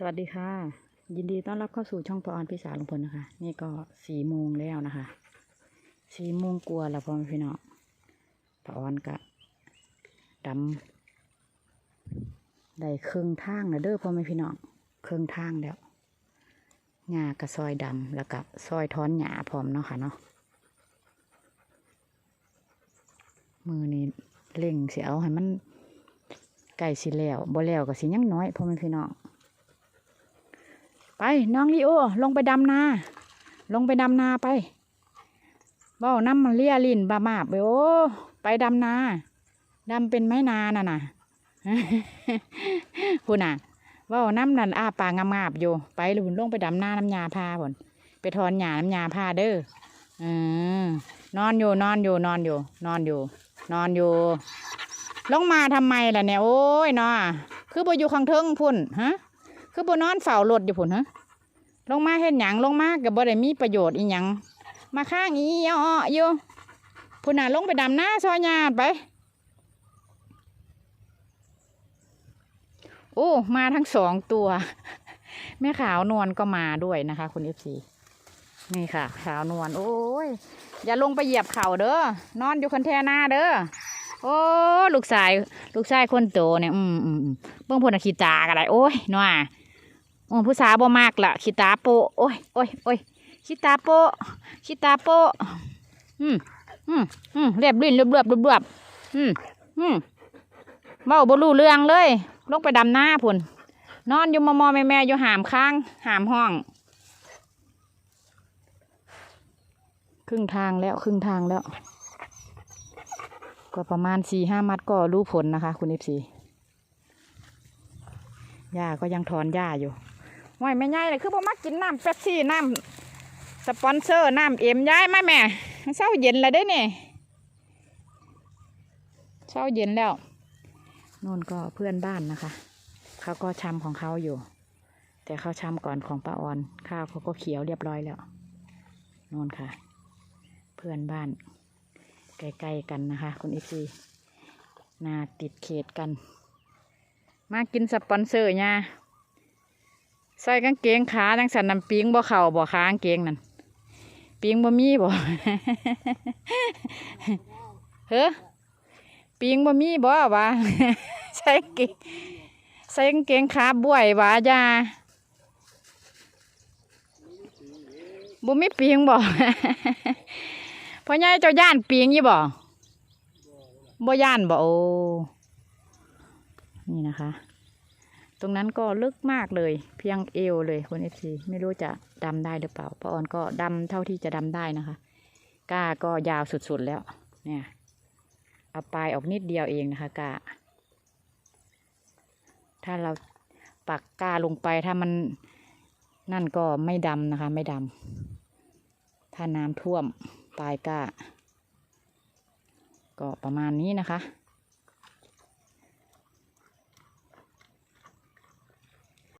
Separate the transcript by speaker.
Speaker 1: สวัสดีค่ะ ยินดีต้อนรับเข้าสู่ช่องปออนพิสาลุงพลนะคะ นี่ก็สี่โมงแล้วนะคะสี่โมงกลัวแล้วพ่อแม่พี่น้องปออนกะดำได้ครึ่งทางแล้วเด้อพ่อแม่พี่น้องครึ่งทางแล้วหญ้ากระซอยดำแล้วก็ซอยท้อนหญ้าพร้อมเนาะค่ะเนาะมือนี่เล่งเสิเอาให้มันไก่สิแล้วบ่แล้วก็สิยังน้อยพ่อแม่พี่น้อง ไปน้องลีโอ ลงไปดำนา ลงไปดำนาไปบ้าน้ำมันเลียลินบามาบไปโอ้ไปดำนาดำเป็นไม้นาน่ะน่ะพูน่ะเบ้าน้ำนั่นอาปากงามๆอยู่ ไปลุนลงไปดำนาน้ำยาพาผลไปถอนหญ้าน้ำยาพาเด้อเออนอนอยู่นอนอยู่นอนอยู่ นอนอยู่ นอนอยู่ ลงมาทำไมล่ะเนี่ยโอ้ยนอคือบ่อยู่ข้างเทิงพุ่นฮะ คือบนอนเฝ้ารถอยู่พุ่นฮะลงมาเฮ็ดหยังลงมาก็บ่ได้มีประโยชน์อีหยังมาข้างอีอ้ออยู่พุ่นน่ะลงไปดำหน้าซอยหญ้าไป โอ้ มาทั้งสองตัว แม่ขาวนวลก็มาด้วยนะคะ คุณเอฟซีนี่ค่ะ ขาวนวลโอ้ยอย่าลงไปเหยียบเข่าเด้อนอนอยู่คันแทหน้าเด้อโอ้ลูกชาย ลูกชายคนโตเนี่ย อืมอืมอืมเบิ่งพุ่นน่ะขี้ตาก็ได้โอ้ยน้า โอ้ผู้สาวบ่มากละขี้ตาโปโอ้ยโอ้ยโอ้ยขี้ตาโปขี้ตาโปอืมอืมอืมเรียบรื่นเรียบเรียบเรียบเรียบอืมอืมเว้าบ่รู้เรื่องเลย ลงไปดำหน้าพุ่นนอนอยู่มอมอแม่แม่อยู่หามข้าง หามห้อง ครึ่งทางแล้วครึ่งทางแล้ว ก็ประมาณสี่ห้ามัดก็รู้ผลนะคะ คุณเอฟซีหญ้าก็ยังถอนหญ้าอยู่ ว่ายไม่ง่ายเลยคือบ่มักกินน้ำเป๊ปซี่น้ำสปอนเซอร์น้ำเอ็มย้ายมาแม่เช้าเย็นแล้วได้เนี่ยเช้าเย็นแล้วนู่นก็เพื่อนบ้านนะคะ เขาก็ชำของเขาอยู่ แต่เขาชำก่อนของป้าออนข้าวเขาก็เขียวเรียบร้อยแล้วนู่นค่ะ เพื่อนบ้านใกล้ๆกันนะคะ คุณเอฟซีนาติดเขตกัน มากินสปอนเซอร์เนี่ย ใส่กางเกงขาดังสันนำปิงบ่เข่าบ่ขากางเกงนั่นปิงบ่มีบ่เฮ้อปิงบ่มีบ่วะใส่เกงใส่กางเกงขาบ่วยวะยาบ่มีปิงบ่พ่อใหญ่เจ้าย่านปิงยี่บ่บ่ย่านบ่โอ้นี่นะคะ ตรงนั้นก็ลึกมากเลย เพียงเอวเลยคุณเอฟซีไม่รู้จะดำได้หรือเปล่าป้าออนก็ดำเท่าที่จะดำได้นะคะก้าก็ยาวสุดๆแล้ว เนี่ยเอาปลายออกนิดเดียวเองนะคะก้าถ้าเราปักก้าลงไปถ้ามันนั่นก็ไม่ดำนะคะ ไม่ดำถ้าน้ำท่วมปลายก้า ก็ประมาณนี้นะคะ